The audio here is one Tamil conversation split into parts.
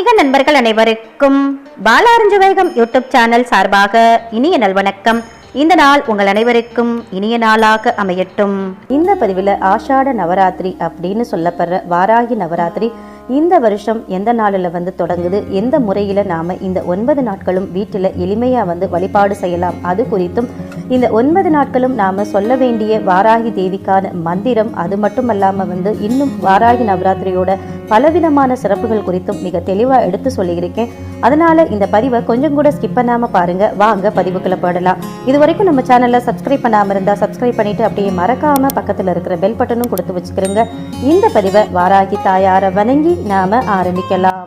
ஆன்மீக நண்பர்கள் அனைவருக்கும் பாலாரஞ்சு வைகம் யூடியூப் சேனல் சார்பாக இனிய நல்வணக்கம் இந்த நாள் உங்கள் அனைவருக்கும் இனிய நாளாக அமையட்டும். இந்த பதிவில் ஆஷாட நவராத்திரி அப்படின்னு சொல்லப்படுற வாராகி நவராத்திரி இந்த வருஷம் எந்த நாளில் வந்து தொடங்குது எந்த முறையில் நாம் இந்த ஒன்பது நாட்களும் வீட்டில் எளிமையாக வந்து வழிபாடு செய்யலாம் அது குறித்தும் இந்த ஒன்பது நாட்களும் நாம் சொல்ல வேண்டிய வாராகி தேவிக்கான மந்திரம் அது மட்டும் அல்லாமல் வந்து இன்னும் வாராகி நவராத்திரியோட பலவிதமான சிறப்புகள் குறித்தும் மிக தெளிவாக எடுத்து சொல்லியிருக்கேன். அதனால இந்த பதிவை கொஞ்சம் கூட ஸ்கிப் பண்ணாமல் பாருங்க. வாங்க பதிவுக்குள்ள போடலாம் இது வரைக்கும் நம்ம சேனலை சப்ஸ்கிரைப் பண்ணாமல் இருந்தால் சப்ஸ்கிரைப் பண்ணிட்டு அப்படியே மறக்காம பக்கத்தில் இருக்கிற பெல் பட்டனும் கொடுத்து வச்சுக்கிறோங்க இந்த பதிவை வாராகி தாயாரை வணங்கி நாம ஆரம்பிக்கலாம்.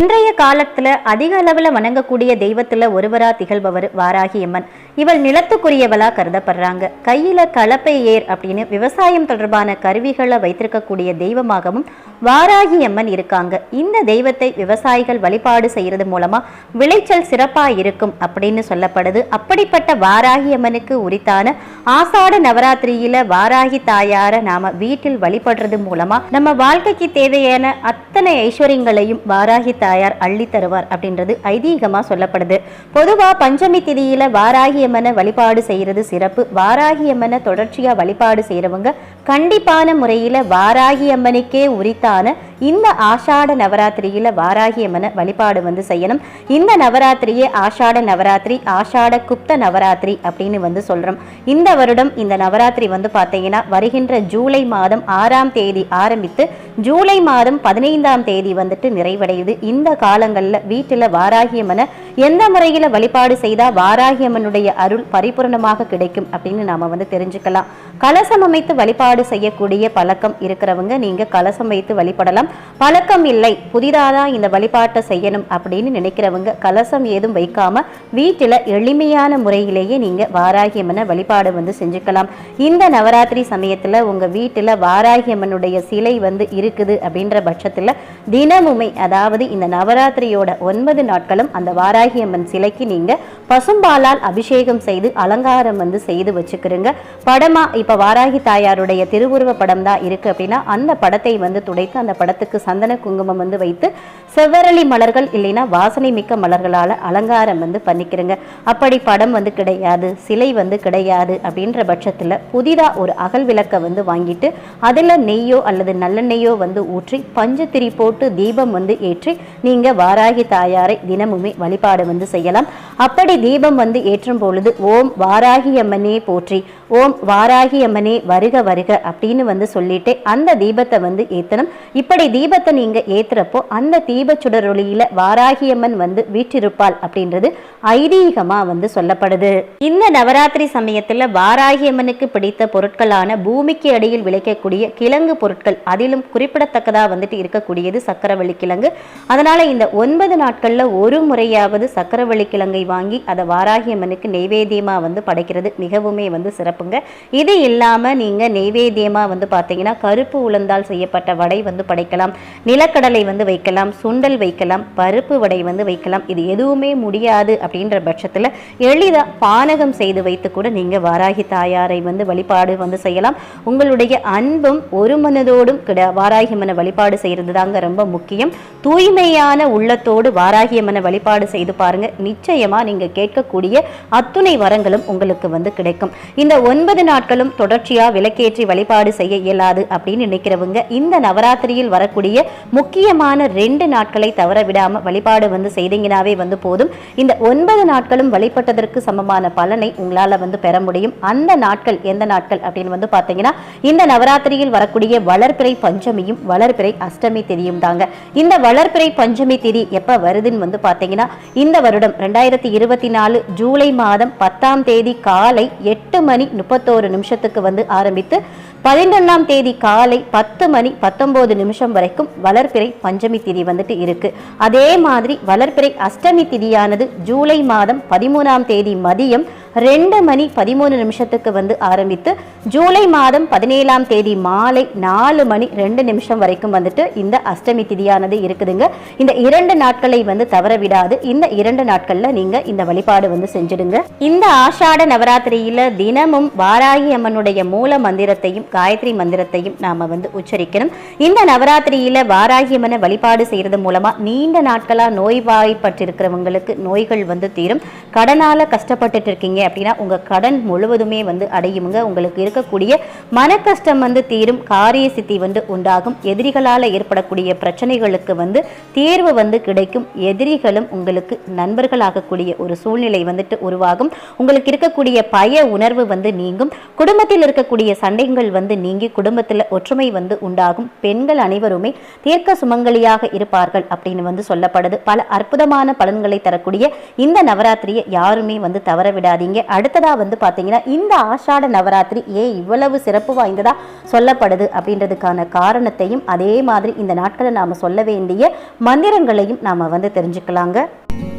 இன்றைய காலத்துல அதிக அளவுல வணங்கக்கூடிய தெய்வத்துல ஒருவரா திகழ்பவர் வாராகி அம்மன் இவள் நிலத்துக்குரியவளா கருதப்படுறாங்க. கையில கலப்பை ஏர் அப்படின்னு விவசாயம் தொடர்பான கருவிகளை வைத்திருக்கக்கூடிய தெய்வமாகவும் வாராகி அம்மன் இருக்காங்க. இந்த தெய்வத்தை விவசாயிகள் வழிபாடு செய்யறது மூலமா விளைச்சல் சிறப்பா இருக்கும் அப்படின்னு சொல்லப்படுது. அப்படிப்பட்ட வாராகி அம்மனுக்கு உரித்தான ஆசாட நவராத்திரியில வாராகி தாயார நாம வீட்டில் வழிபடுறது மூலமா நம்ம வாழ்க்கைக்கு தேவையான அத்தனை ஐஸ்வர்யங்களையும் வாராகி தாயார் அள்ளி தருவார் அப்படின்றது ஐதீகமா சொல்லப்படுது. பொதுவா பஞ்சமி திதியில வாராகி அம்மனை வழிபாடு செய்யறது சிறப்பு. வாராகியம்மனை தொடர்ச்சியாக தொடர்ச்சியா வழிபாடு செய்யறவங்க கண்டிப்பான முறையில் வாராகியம்மனுக்கே உரித்தான இந்த ஆஷாட நவராத்திரியில வாராகியம்மனை வழிபாடு வந்து செய்யணும். இந்த நவராத்திரியே ஆஷாட நவராத்திரி ஆஷாட குப்த நவராத்திரி அப்படின்னு வந்து சொல்றோம். இந்த வருடம் இந்த நவராத்திரி வந்து பார்த்தீங்கன்னா வருகின்ற ஜூலை மாதம் ஆறாம் தேதி ஆரம்பித்து ஜூலை மாதம் பதினைந்தாம் தேதி வந்துட்டு நிறைவடையுது. இந்த காலங்களில் வீட்டில் வாராகியம்மனை எந்த முறையில் வழிபாடு செய்தால் வாராகியம்மனுடைய அருள் பரிபூரணமாக கிடைக்கும் அப்படின்னு நாம வந்து தெரிஞ்சுக்கலாம். கலசம் அமைத்து வழிபாடு செய்யக்கூடிய பழக்கம் இருக்கிறவங்க நீங்க கலசம் வைத்து வழிபடலாம். பழக்கம் இல்லை புதிதாக இந்த வழிபாட்டை செய்யணும் அப்படின்னு நினைக்கிறவங்க கலசம் ஏதும் வைக்காம வீட்டில் எளிமையான முறையிலேயே நீங்கள் வாராகியம்மனை வழிபாடு வந்து செஞ்சுக்கலாம். இந்த நவராத்திரி சமயத்துல உங்க வீட்டில் வாராகியம்மனுடைய சிலை வந்து இருக்குது அப்படின்ற பட்சத்தில் தினமுமே அதாவது இந்த நவராத்திரியோட ஒன்பது நாட்களும் அந்த வாராகியம்மன் சிலைக்கு நீங்க பசும்பாலால் அபிஷேகம் செய்து அலங்காரம் வந்து செய்து வச்சுக்கிறோங்க. படமா இப்ப வாராகி தாயாருடைய திருவுருவ படம் தான் இருக்கு அப்படின்னா அந்த படத்தை வந்து துடைத்து அந்த படத்தை படத்துக்கு சந்தன குங்குமம் வந்து வைத்து செவ்வரளி மலர்கள் இல்லைன்னா வாசனை மிக்க மலர்களால் அலங்காரம் வந்து பண்ணிக்கிறங்க. அப்படி படம் வந்து கிடையாது சிலை வந்து கிடையாது அப்படின்ற பட்சத்தில் புதிதாக ஒரு அகல் விளக்கை வந்து வாங்கிட்டு அதில் நெய்யோ அல்லது நல்லெண்ணெய்யோ வந்து ஊற்றி பஞ்சத்திரி போட்டு தீபம் வந்து ஏற்றி நீங்கள் வாராகி தாயாரை தினமுமே வழிபாடு வந்து செய்யலாம். அப்படி தீபம் வந்து ஏற்றும் பொழுது ஓம் வாராகி அம்மனே போற்றி ஓம் வாராகி அம்மனே வருக வருக அப்படின்னு வந்து சொல்லிட்டு அந்த தீபத்தை வந்து ஏற்றணும் இப்படி தீபத்தை நீங்க ஏத்துறப்போ அந்த தீப சுடரொளியில வாராகியம்மன் வந்து வீற்றிருப்பாள் அப்படின்றது ஐதீகமா வந்து சொல்லப்படுது. இந்த நவராத்திரி சமயத்துல வாராகியம்மனுக்கு பிடித்த பொருட்களான பூமிக்கு அடியில் விளைக்கக்கூடிய கிழங்கு பொருட்கள் அதிலும் குறிப்பிடத்தக்கதா வந்துட்டு இருக்கக்கூடியது சக்கரவள்ளி கிழங்கு. அதனால இந்த ஒன்பது நாட்கள்ல ஒரு முறையாவது சக்கரவள்ளி கிழங்கை வாங்கி அதை வாராகியம்மனுக்கு நெய்வேத்தியமாக வந்து படைக்கிறது மிகவுமே வந்து சிறப்பு. சிறப்புங்க இது இல்லாமல் நீங்கள் நெய்வேத்தியமாக வந்து பார்த்தீங்கன்னா கருப்பு உளுந்தால் செய்யப்பட்ட வடை வந்து படைக்கலாம். நிலக்கடலை வந்து வைக்கலாம். சுண்டல் வைக்கலாம். பருப்பு வடை வந்து வைக்கலாம். இது எதுவுமே முடியாது அப்படின்ற பட்சத்தில் எளிதாக பானகம் செய்து வைத்து கூட நீங்கள் வாராகி தாயாரை வந்து வழிபாடு வந்து செய்யலாம். உங்களுடைய அன்பும் ஒரு மனதோடும் கிட வாராகியம்மனை வழிபாடு செய்கிறது தாங்க ரொம்ப முக்கியம். தூய்மையான உள்ளத்தோடு வாராகியம்மனை வழிபாடு செய்து பாருங்க. நிச்சயமாக நீங்கள் கேட்கக்கூடிய அத்துணை வரங்களும் உங்களுக்கு வந்து கிடைக்கும். இந்த ஒன்பது நாட்களும் தொடர்ச்சியா விளக்கேற்றி வழிபாடு செய்ய இயலாது அப்படின்னு நினைக்கிறவங்க இந்த நவராத்திரியில் வரக்கூடிய முக்கியமான ரெண்டு நாட்களை தவற விடாம வழிபாடு வந்து செய்தீங்கனாவே வந்து போதும். இந்த ஒன்பது நாட்களும் வழிபட்டதற்கு சமமான பலனை உங்களால வந்து பெற முடியும். அந்த நாட்கள் எந்த நாட்கள் அப்படின்னு வந்து பார்த்தீங்கன்னா இந்த நவராத்திரியில் வரக்கூடிய வளர்பிறை பஞ்சமியும் வளர்பிறை அஷ்டமி திதியும் தாங்க. இந்த வளர்பிறை பஞ்சமி திதி எப்ப வருதுன்னு வந்து பார்த்தீங்கன்னா இந்த வருடம் ரெண்டாயிரத்தி இருபத்தி நாலு ஜூலை மாதம் பத்தாம் தேதி காலை எட்டு மணி முப்பத்தோரு நிமிஷத்துக்கு வந்து ஆரம்பித்து பதினொன்றாம் தேதி காலை பத்து மணி பத்தொன்பது நிமிஷம் வரைக்கும் வளர்பிறை பஞ்சமி திதி வந்துட்டு இருக்கு. அதே மாதிரி வளர்பிறை அஷ்டமி திதியானது ஜூலை மாதம் பதிமூணாம் தேதி மதியம் ரெண்டு மணி பதிமூணு நிமிஷத்துக்கு வந்து ஆரம்பித்து ஜூலை மாதம் பதினேழாம் தேதி மாலை நாலு மணி ரெண்டு நிமிஷம் வரைக்கும் வந்துட்டு இந்த அஷ்டமி திதியானது இருக்குதுங்க. இந்த இரண்டு நாட்களை வந்து தவற விடாது. இந்த இரண்டு நாட்கள்ல நீங்க இந்த வழிபாடு வந்து செஞ்சிடுங்க. இந்த ஆஷாட நவராத்திரியில தினமும் வாராகி அம்மனுடைய மூல மந்திரத்தையும் காயத்ரி மந்திரத்தையும் நாம வந்து உச்சரிக்கணும். இந்த நவராத்திரியில வாராகி அம்மனை வழிபாடு செய்யறது மூலமா நீண்ட நாட்களா நோய்வாய்ப்பட்டிருக்கிறவங்களுக்கு நோய்கள் வந்து தீரும். கடனால கஷ்டப்பட்டுட்டு இருக்கீங்க. அப்படின்னா உங்க கடன் முழுவதுமே வந்து அடையுமுங்க. உங்களுக்கு இருக்கக்கூடிய மன கஷ்டம் வந்து தீரும். காரிய சித்தி வந்து உண்டாகும். எதிரிகளால் ஏற்படக்கூடிய பிரச்சனைகளுக்கு வந்து தீர்வு வந்து கிடைக்கும். எதிரிகளும் உங்களுக்கு நண்பர்களாகக்கூடிய ஒரு சூழ்நிலை வந்துட்டு உருவாகும். உங்களுக்கு இருக்கக்கூடிய பய உணர்வு வந்து நீங்கும். குடும்பத்தில் இருக்கக்கூடிய சண்டைகள் வந்து நீங்கி குடும்பத்தில் ஒற்றுமை வந்து உண்டாகும். பெண்கள் அனைவருமே தீர்க்க சுமங்கலியாக இருப்பார்கள் அப்படின்னு வந்து சொல்லப்படுது. பல அற்புதமான பலன்களை தரக்கூடிய இந்த நவராத்திரியை யாருமே வந்து தவற விடாதீங்க. அடுத்ததா வந்து பார்த்தீங்கன்னா இந்த ஆஷாட நவராத்திரி ஏன் இவ்வளவு சிறப்பு வாய்ந்ததாக சொல்லப்படுது அப்படின்றதுக்கான காரணத்தையும் அதே மாதிரி இந்த நாட்களை நாம் சொல்ல வேண்டிய மந்திரங்களையும் நாம் வந்து தெரிஞ்சுக்கலாங்க.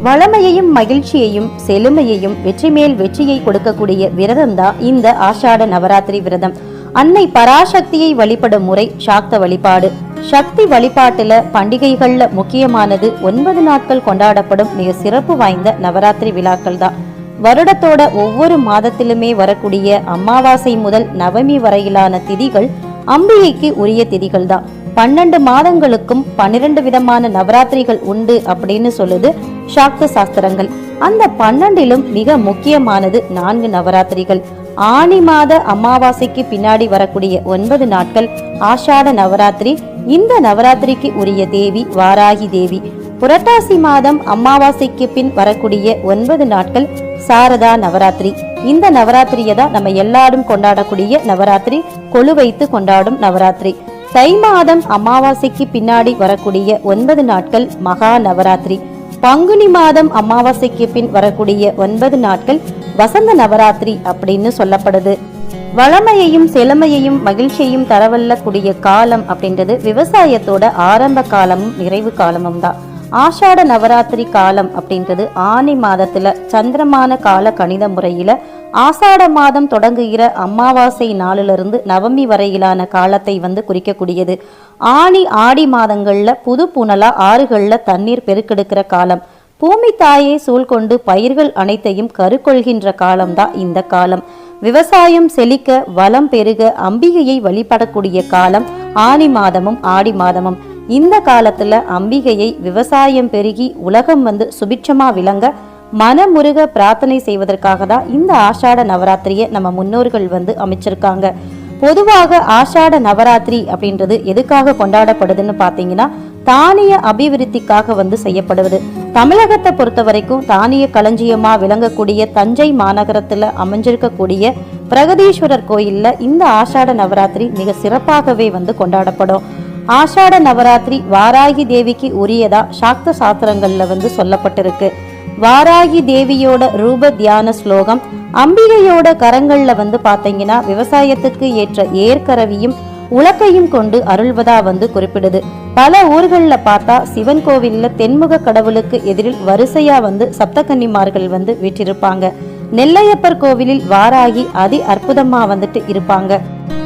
வளமையையும் மகிழ்ச்சியையும் செழுமையையும் வெற்றி மேல் வெற்றியை கொடுக்கக்கூடிய விரதம் தான் இந்த ஆஷாட நவராத்திரி விரதம். அன்னை பராசக்தியை வழிபடும் முறை சாக்த வழிபாடு. சக்தி வழிபாட்டுல பண்டிகைகள்ல முக்கியமானது ஒன்பது நாட்கள் கொண்டாடப்படும் மிக சிறப்பு வாய்ந்த நவராத்திரி விழாக்கள் தான். வருடத்தோட ஒவ்வொரு மாதத்திலுமே வரக்கூடிய அமாவாசை முதல் நவமி வரையிலான திதிகள் அம்பிகைக்கு உரிய திதிகள் தான் பன்னெண்டு மாதங்களுக்கும் பன்னிரண்டு விதமான நவராத்திரிகள் உண்டு அப்படின்னு சொல்லுது சாக்த சாஸ்திரங்கள். அந்த பன்னெண்டிலும் மிக முக்கியமானது நான்கு நவராத்திரிகள். ஆணி மாத அமாவாசைக்கு பின்னாடி வரக்கூடிய ஒன்பது நாட்கள் ஆஷாட நவராத்திரி இந்த நவராத்திரிக்கு உரிய தேவி வாராகி தேவி. புரட்டாசி மாதம் அமாவாசைக்கு பின் வரக்கூடிய ஒன்பது நாட்கள் சாரதா நவராத்திரி. இந்த நவராத்திரியை தான் நம்ம எல்லாரும் கொண்டாடக்கூடிய நவராத்திரி கொழு வைத்து கொண்டாடும் நவராத்திரி. தை மாதம் அமாவாசைக்கு பின்னாடி வரக்கூடிய ஒன்பது நாட்கள் மகா நவராத்திரி. பங்குனி மாதம் அமாவாசைக்கு பின் வரக்கூடிய ஒன்பது நாட்கள் வசந்த நவராத்திரி அப்படின்னு சொல்லப்படுது. வளமையையும் செழுமையையும் மகிழ்ச்சியையும் தரவல்லக்கூடிய காலம் அப்படின்றது விவசாயத்தோட ஆரம்ப காலமும் நிறைவு காலமும் தான். ஆஷாட நவராத்திரி காலம் அப்படின்றது ஆனி மாதத்துல சந்திரமான கால கணித முறையில ஆசாட மாதம் தொடங்குகிற அமாவாசை நாளிலிருந்து நவமி வரையிலான காலத்தை வந்து குறிக்கக்கூடியது. ஆனி ஆடி மாதங்கள்ல புது புனலா ஆறுகள்ல தண்ணீர் பெருக்கெடுக்கிற காலம். பூமி தாயை சூழ்கொண்டு பயிர்கள் அனைத்தையும் கருக்கொள்கின்ற காலம்தான் இந்த காலம். விவசாயம் செழிக்க வளம் பெருக அம்பிகையை வழிபடக்கூடிய காலம் ஆனி மாதமும் ஆடி மாதமும். இந்த காலத்துல அம்பிகையை விவசாயம் பெருகி உலகம் வந்து சுபிட்சமா விளங்க மனமுருக பிரார்த்தனை செய்வதற்காக தான் இந்த ஆஷாட நவராத்திரியை நம்ம முன்னோர்கள் வந்து அமைச்சிருக்காங்க. பொதுவாக ஆஷாட நவராத்திரி அப்படின்றது எதுக்காக கொண்டாடப்படுதுன்னு பார்த்தீங்கன்னா தானிய அபிவிருத்திக்காக வந்து செய்யப்படுவது. தமிழகத்தை பொறுத்த வரைக்கும் தானிய களஞ்சியமா விளங்கக்கூடிய தஞ்சை மாநகரத்துல அமைஞ்சிருக்கக்கூடிய பிரகதீஸ்வரர் கோயில்ல இந்த ஆஷாட நவராத்திரி மிக சிறப்பாகவே வந்து கொண்டாடப்படும். ஆஷாட நவராத்திரி வாராகி தேவிக்கு உரியதா சாக்த சாஸ்திரங்கள்ல வந்து சொல்லப்பட்டிருக்கு. வாராகி தேவியோட ரூப தியான ஸ்லோகம் அம்பிகையோட கரங்கள்ல வந்து பாத்தீங்கன்னா விவசாயத்துக்கு ஏற்ற ஏற்கரவியும் உலக்கையும் கொண்டு அருள்வதா வந்து குறிப்பிடுது. பல ஊர்கள்ல பார்த்தா சிவன் கோவில்ல தென்முக கடவுளுக்கு எதிரில் வரிசையா வந்து சப்தகன்னிமார்கள் வந்து வீற்றிருப்பாங்க. நெல்லையப்பர் கோவிலில் வாராகி அதி அற்புதமா வந்துட்டு இருப்பாங்க.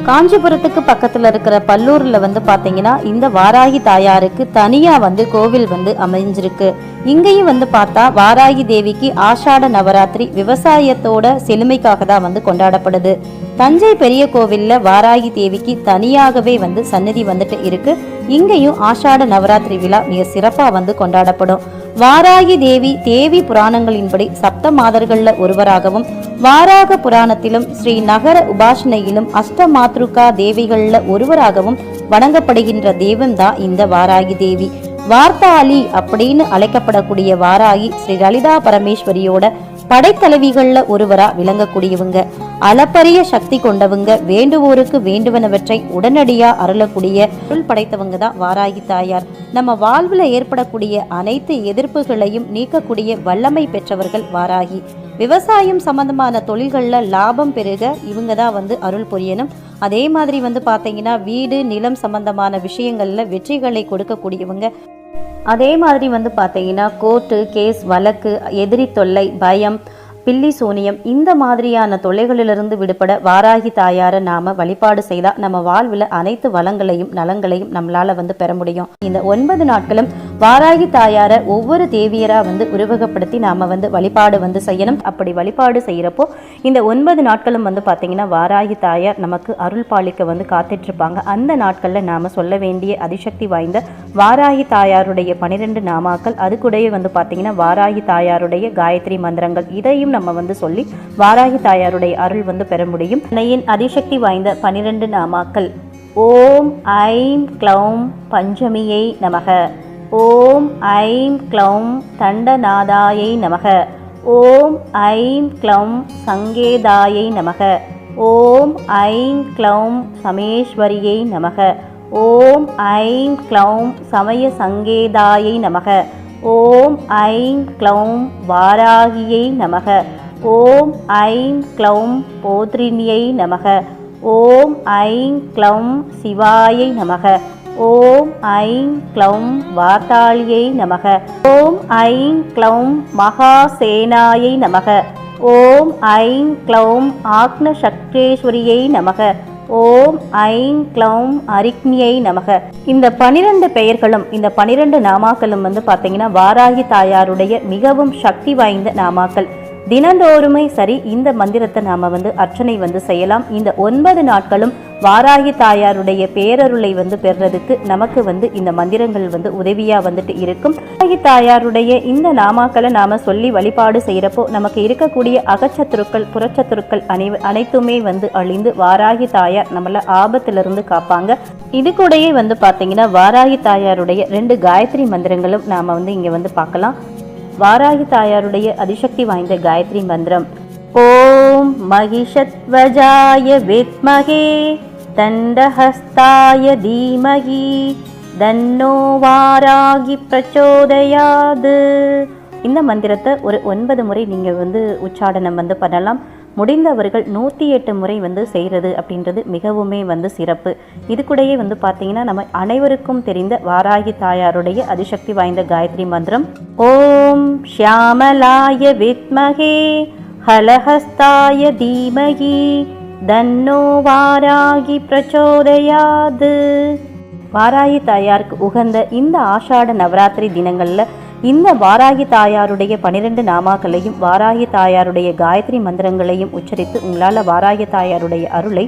காஞ்சிபுரத்துக்கு பக்கத்துல இருக்கிற பல்லூர்ல வந்து பாத்தீங்கன்னா இந்த வாராகி தாயாருக்கு தனியா வந்து கோவில் வந்து அமைஞ்சிருக்கு. இங்கேயும் வந்து பார்த்தா வாராகி தேவிக்கு ஆஷாட நவராத்திரி விவசாயத்தோட செழுமைக்காக தான் வந்து கொண்டாடப்படுது. தஞ்சை பெரிய கோவில்ல வாராகி தேவிக்கு தனியாகவே வந்து சன்னதி வந்துட்டு இருக்கு. இங்கேயும் ஆஷாட நவராத்திரி விழா மிக சிறப்பா வந்து கொண்டாடப்படும். வாராகி தேவி தேவி புராணங்களின்படி சப்த மாதர்கள்ல ஒருவராகவும் வாராக புராணத்திலும் ஸ்ரீ நகர உபாசனையிலும் அஷ்டமாத்ருகா தேவிகளில் தேவிகள்ல ஒருவராகவும் வணங்கப்படுகின்ற தெய்வம்தான் இந்த வாராகி தேவி. வார்த்தாளி அப்படின்னு அழைக்கப்படக்கூடிய வாராகி ஸ்ரீ லலிதா பரமேஸ்வரியோட படைத்தலைவிகளில் ஒருவரா விளங்கக்கூடியவங்க. அளப்பரிய சக்தி கொண்டவங்க வேண்டுவோருக்கு வேண்டுவனவற்றை உடனடியா அருளக்கூடிய அருள் படைத்தவங்க தான் வாராகி தாயார். நம்ம வாழ்வுல ஏற்படக்கூடிய அனைத்து எதிர்ப்புகளையும் நீக்கக்கூடிய வல்லமை பெற்றவர்கள் வாராகி. விவசாயம் சம்பந்தமான தொழில்கள்ல லாபம் பெருக இவங்க தான் வந்து அருள் புரியணும். அதே மாதிரி வந்து பாத்தீங்கன்னா வீடு நிலம் சம்பந்தமான விஷயங்கள்ல வெற்றிகளை கொடுக்கக்கூடியவங்க. அதே மாதிரி வந்து பார்த்தீங்கன்னா கோர்ட்டு கேஸ் வழக்கு எதிரி தொல்லை பயம் பில்லி சூனியம் இந்த மாதிரியான தொல்லைகளிலிருந்து விடுபட வாராகி தாயாரை நாம வழிபாடு செய்தா நம்ம வாழ்வில் அனைத்து வளங்களையும் நலங்களையும் நம்மளால வந்து பெற முடியும். இந்த ஒன்பது நாட்களும் வாராகி தாயாரை ஒவ்வொரு தேவியரா வந்து உருவகப்படுத்தி நாம வந்து வழிபாடு வந்து செய்யணும். அப்படி வழிபாடு செய்யறப்போ இந்த ஒன்பது நாட்களும் வந்து பாத்தீங்கன்னா வாராகி தாயார் நமக்கு அருள் பாலிக்க வந்து காத்துட்டு இருப்பாங்க அந்த நாட்கள்ல நாம சொல்ல வேண்டிய அதிசக்தி வாய்ந்த வாராகி தாயாருடைய பனிரெண்டு நாமாக்கள் அது கூடயே வந்து பாத்தீங்கன்னா வாராகி தாயாருடைய காயத்ரி மந்திரங்கள் இதையும் நம்ம வந்து சொல்லி வாராகி தாயாருடைய அருள் வந்து பெற முடியும். அன்னையின் அதிசக்தி வாய்ந்த பனிரெண்டு நாமாக்கள். ஓம் ஐம் க்ளௌம் பஞ்சமியை நமக. ஓம் ஐம் க்ளௌம் தண்டநாதாயை நமக. ஓம் ஐம் க்ளௌம் சங்கேதாயை நமக. ஓம் ஐம் க்ளௌம் சமேஸ்வரியை நமக. ஓம் ஐம் க்ளௌம் சமய சங்கேதாயை நமக. ஓம் ஐம் க்ளௌம் வாராகியை நமக. ஓம் ஐம் க்ளௌம் போத்ரிணியை நமக. ஓம் ஐம் க்ளௌம் சிவாயை நமக. ஓம் ஐம் க்ளௌம் வார்த்தாளியை நமக. ஓம் ஐம் க்ளௌம் மகாசேனாயை நமக. ஓம் ஐம் க்ளௌம் ஆக்னசக்தேஸ்வரியை நமக. ஓம் ஐங் க்ளௌம் அரிக்னியை நமக. இந்த பனிரெண்டு பெயர்களும் இந்த பனிரெண்டு நாமாக்களும் வந்து பார்த்தீங்கன்னா வாராகி தாயாருடைய மிகவும் சக்தி வாய்ந்த நாமாக்கள். தினந்தோறுமே சரி இந்த மந்திரத்தை நாம வந்து அர்ச்சனை வந்து செய்யலாம். இந்த ஒன்பது நாட்களும் வாராகி தாயாருடைய பேரருளை வந்து பெறுறதுக்கு நமக்கு வந்து இந்த மந்திரங்கள் வந்து உதவியாக வந்துட்டு இருக்கும். வாராகி தாயாருடைய இந்த நாமாக்களை நாம சொல்லி வழிபாடு செய்கிறப்போ நமக்கு இருக்கக்கூடிய அகச்சத்துருக்கள் புறச்சத்துருக்கள் அனை அனைத்துமே வந்து அழிந்து வாராகி தாயார் நம்மளை ஆபத்திலிருந்து காப்பாங்க. இது கூடயே வந்து பார்த்தீங்கன்னா வாராகி தாயாருடைய ரெண்டு காயத்ரி மந்திரங்களும் நாம் வந்து இங்கே வந்து பார்க்கலாம் வாராகி தாயாருடைய அதிசக்தி வாய்ந்த காயத்ரி மந்திரம். ஓம் மகிஷத்வஜாய வித்மகே தண்டஹஸ்தாய தீமகி தன்னோ வாராகி பிரச்சோதயாது. இந்த மந்திரத்தை ஒரு ஒன்பது முறை நீங்கள் வந்து உச்சாடனம் வந்து பண்ணலாம். முடிந்தவர்கள் நூற்றி எட்டு முறை வந்து செய்கிறது அப்படின்றது மிகவுமே வந்து சிறப்பு. இது கூடயே வந்து பார்த்தீங்கன்னா நம்ம அனைவருக்கும் தெரிந்த வாராகி தாயாருடைய அதிசக்தி வாய்ந்த காயத்ரி மந்திரம். ஓம் ஷியாமலாய வித்மகே ஹலஹஸ்தாய தீமகி தன்னோ வாராகி பிரச்சோதயாது. வாராகி தாயாருக்கு உகந்த இந்த ஆஷாட நவராத்திரி தினங்கள்ல இந்த வாராகி தாயாருடைய பனிரெண்டு நாமாக்களையும் வாராகி தாயாருடைய காயத்ரி மந்திரங்களையும் உச்சரித்து உங்களால் வாராகி தாயாருடைய அருளை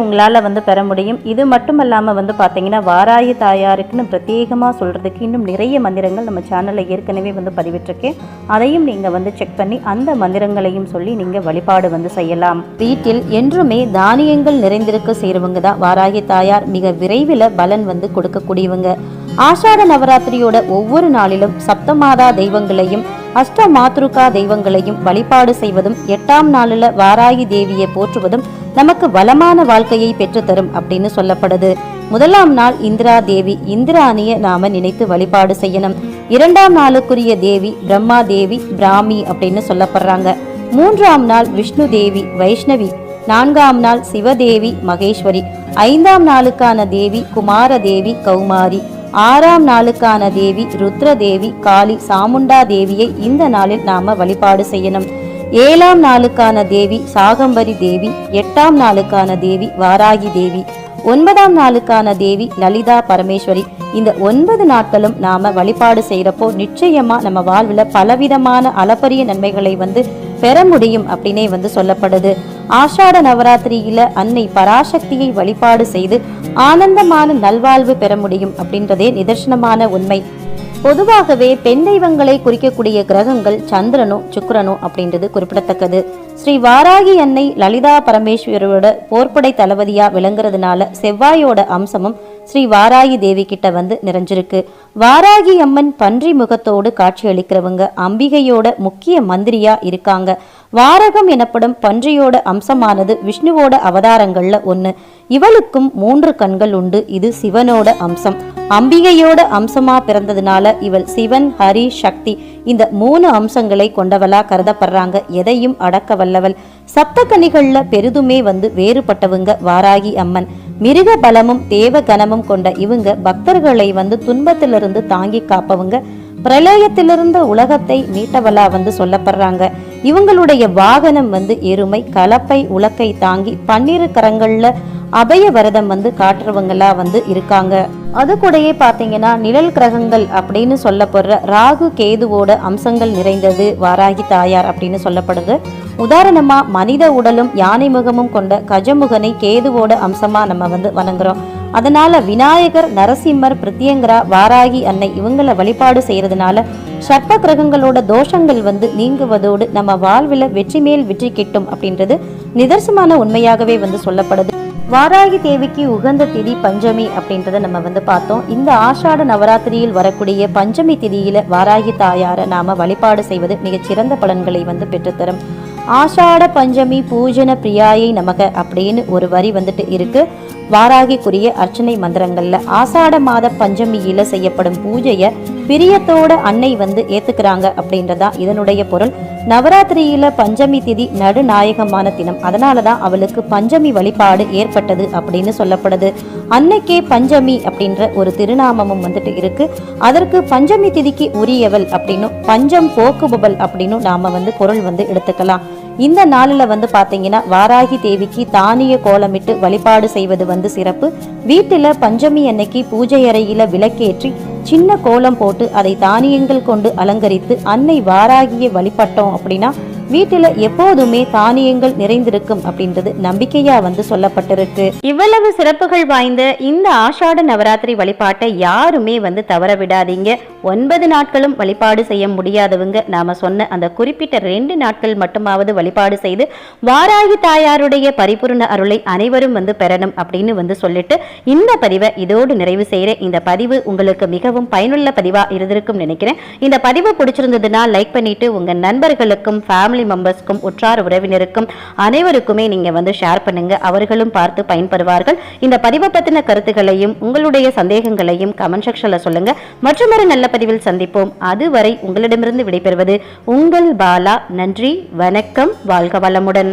உங்களால் வந்து பெற முடியும். இது மட்டுமல்லாமல் வந்து பார்த்தீங்கன்னா வாராகி தாயாருக்குன்னு பிரத்யேகமாக சொல்கிறதுக்கு இன்னும் நிறைய மந்திரங்கள் நம்ம சேனலில் ஏற்கனவே வந்து பதிவிட்டிருக்கேன். அதையும் நீங்கள் வந்து செக் பண்ணி அந்த மந்திரங்களையும் சொல்லி நீங்கள் வழிபாடு வந்து செய்யலாம். வீட்டில் என்றுமே தானியங்கள் நிறைந்திருக்க செய்கிறவங்க தான் வாராகி தாயார். மிக விரைவில் பலன் வந்து கொடுக்கக்கூடியவங்க. ஆஷாட நவராத்திரியோட ஒவ்வொரு நாளிலும் சப்தமாதா தெய்வங்களையும் அஷ்ட மாத்ருகா தெய்வங்களையும் வழிபாடு செய்வதும் எட்டாம் நாளில் வாராகி தேவியை போற்றுவதும் நமக்கு வளமான வாழ்க்கையை பெற்றுத்தரும் அப்படின்னு சொல்லப்படுது. முதலாம் நாள் இந்திரா தேவி இந்திராணிய நாம நினைத்து வழிபாடு செய்யணும். இரண்டாம் நாளுக்குரிய தேவி பிரம்மா தேவி பிராமி அப்படின்னு சொல்லப்படுறாங்க. மூன்றாம் நாள் விஷ்ணு தேவி வைஷ்ணவி. நான்காம் நாள் சிவதேவி மகேஸ்வரி. ஐந்தாம் நாளுக்கான தேவி குமார தேவி கௌமாரி. ஆறாம் நாளுக்கான தேவி ருத்ரதேவி காளி சாமுண்டா தேவியை இந்த நாளில் நாம வழிபாடு செய்யணும். ஏழாம் நாளுக்கான தேவி சாகம்பரி தேவி எட்டாம் நாளுக்கான தேவி வாராகி தேவி ஒன்பதாம் நாளுக்கான தேவி லலிதா பரமேஸ்வரி. இந்த ஒன்பது நாட்களும் நாம வழிபாடு செய்யறப்போ நிச்சயமா நம்ம வாழ்வுல பலவிதமான அளப்பரிய நன்மைகளை வந்து பெற முடியும் அப்படின்னே வந்து சொல்லப்படுது. ஆஷாட நவராத்திரியில அன்னை பராசக்தியை வழிபாடு செய்து ஆனந்தமான நல்வாழ்வு பெற முடியும் அப்படின்றதே நிதர்சனமான உண்மை. பொதுவாகவே பெண் தெய்வங்களை குறிக்கக்கூடிய கிரகங்கள் சந்திரனோ சுக்கரனோ அப்படின்றது குறிப்பிடத்தக்கது. ஸ்ரீ வாராகி அன்னை லலிதா பரமேஸ்வரோட போர்ப்படை தளபதியா விளங்குறதுனால செவ்வாயோட அம்சமும் ஸ்ரீ வாராகி தேவி கிட்ட வந்து நிறைஞ்சிருக்கு. வாராகி அம்மன் பன்றி முகத்தோடு காட்சியளிக்கிறவங்க அம்பிகையோட முக்கிய மந்திரியா இருக்காங்க. வாரகம் எனப்படும் பன்றியோட அம்சமானது விஷ்ணுவோட அவதாரங்கள்ல ஒன்னு இவளுக்கும் மூன்று கண்கள் உண்டு. இது சிவனோட அம்சம். அம்பிகையோட அம்சமா பிறந்ததுனால இவள் சிவன் ஹரி சக்தி இந்த மூணு அம்சங்களை கொண்டவளா கருதப்படுறாங்க. எதையும் அடக்க வல்லவள். சப்தகனிகள்ல பெரிதுமே வந்து வேறுபட்டவங்க வாராகி அம்மன் மிருக பலமும் தேவ கனமும் கொண்ட இவங்க பக்தர்களை வந்து துன்பத்திலிருந்து தாங்கி காப்பவங்க. பிரளயத்திலிருந்து உலகத்தை மீட்டவளா வந்து சொல்லப்படுறாங்க. இவங்களுடைய வாகனம் வந்து எருமை கலப்பை உலக்கை தாங்கி பன்னிரு கரங்கள்ல அபய வரதம் வந்து காட்டுறவங்களா வந்து இருக்காங்க. அது கூடயே பார்த்தீங்கன்னா நிழல் கிரகங்கள் அப்படின்னு சொல்லப்படுற ராகு கேதுவோட அம்சங்கள் நிறைந்தது வாராகி தாயார் அப்படின்னு சொல்லப்படுது. உதாரணமா மனித உடலும் யானை முகமும் கொண்ட கஜமுகனை கேதுவோட அம்சமா நம்ம வந்து வணங்குறோம். அதனால விநாயகர் நரசிம்மர் பிரித்தியங்கரா வாராகி அன்னை இவங்களை வழிபாடு செய்யறதுனால சர்ப்ப கிரகங்களோட தோஷங்கள் வந்து நீங்குவதோடு நம்ம வாழ்வில் வெற்றி மேல் வெற்றி கிட்டும் அப்படின்றது நிதர்சனமான உண்மையாகவே வந்து சொல்லப்படுது. வாராகி தேவிக்கு உகந்த திதி பஞ்சமி அப்படின்றத நம்ம வந்து பார்த்தோம். இந்த ஆஷாட நவராத்திரியில் வரக்கூடிய பஞ்சமி திதியில வாராகி தாயாரை நாம வழிபாடு செய்வது மிகச்சிறந்த பலன்களை வந்து பெற்றுத்தரும். ஆஷாட பஞ்சமி பூஜன பிரியாயை நமக அப்படின்னு ஒரு வரி வந்துட்டு இருக்கு. வாராகிக்குரிய அர்ச்சனை மந்திரங்கள்ல ஆசாட மாத பஞ்சமியில செய்யப்படும் பூஜையை பிரியத்தோட அன்னை வந்து ஏத்துக்கிறாங்க அப்படின்றதா இதனுடைய பொருள். நவராத்திரியில பஞ்சமி திதி நடுநாயகமான தினம். அதனாலதான் அவளுக்கு பஞ்சமி வழிபாடு ஏற்பட்டது அப்படின்னு சொல்லப்படுது. அன்னைக்கே பஞ்சமி அப்படின்ற ஒரு திருநாமமும் வந்துட்டு இருக்கு. அதற்கு பஞ்சமி திதிக்கு உரியவள் அப்படின்னும் பஞ்சம் போக்குபவள் அப்படின்னும் நாம வந்து பொருள் வந்து எடுத்துக்கலாம். இந்த நாளில் வந்து பார்த்தீங்கன்னா வாராகி தேவிக்கு தானிய கோலமிட்டு வழிபாடு செய்வது வந்து சிறப்பு. வீட்டில் பஞ்சமி அன்னைக்கு பூஜை அறையில் விளக்கேற்றி சின்ன கோலம் போட்டு அதை தானியங்கள் கொண்டு அலங்கரித்து அன்னை வாராகியை வழிபட்டோம் அப்படின்னா வீட்டில் எப்போதுமே தானியங்கள் நிறைந்திருக்கும் அப்படின்றது நம்பிக்கையா வந்து சொல்லப்பட்டிருக்கு. இவ்வளவு சிறப்புகள் வாய்ந்த இந்த ஆஷாட நவராத்திரி வழிபாட்டை யாருமே வந்து தவற விடாதீங்க. ஒன்பது நாட்களும் வழிபாடு செய்ய முடியாதவங்க நாம சொன்ன அந்த குறிப்பிட்ட ரெண்டு நாட்கள் மட்டுமாவது வழிபாடு செய்து வாராகி தாயாருடைய பரிபூர்ண அருளை அனைவரும் வந்து பெறணும் அப்படின்னு வந்து சொல்லிட்டு இந்த பதிவை இதோடு நிறைவு செய்கிற இந்த பதிவு உங்களுக்கு மிகவும் பயனுள்ள பதிவா இருந்திருக்கும் நினைக்கிறேன். இந்த பதிவு பிடிச்சிருந்ததுன்னா லைக் பண்ணிட்டு உங்க நண்பர்களுக்கும் ஃபேமிலி மெம்பர்ஸ்க்கும் உற்றார் உறவினருக்கும் அனைவருக்குமே நீங்க வந்து ஷேர் பண்ணுங்க. அவர்களும் பார்த்து பயன்பெறுவார்கள் இந்த பதிவை பத்தின கருத்துக்களையும் உங்களுடைய சந்தேகங்களையும் கமெண்ட் செக்ஷன்ல சொல்லுங்க. ஒரு நல்ல பதிவில் சந்திப்போம். அதுவரை உங்களிடமிருந்து விடைபெறுவது உங்கள் பாலா. நன்றி வணக்கம் வாழ்க வளமுடன்.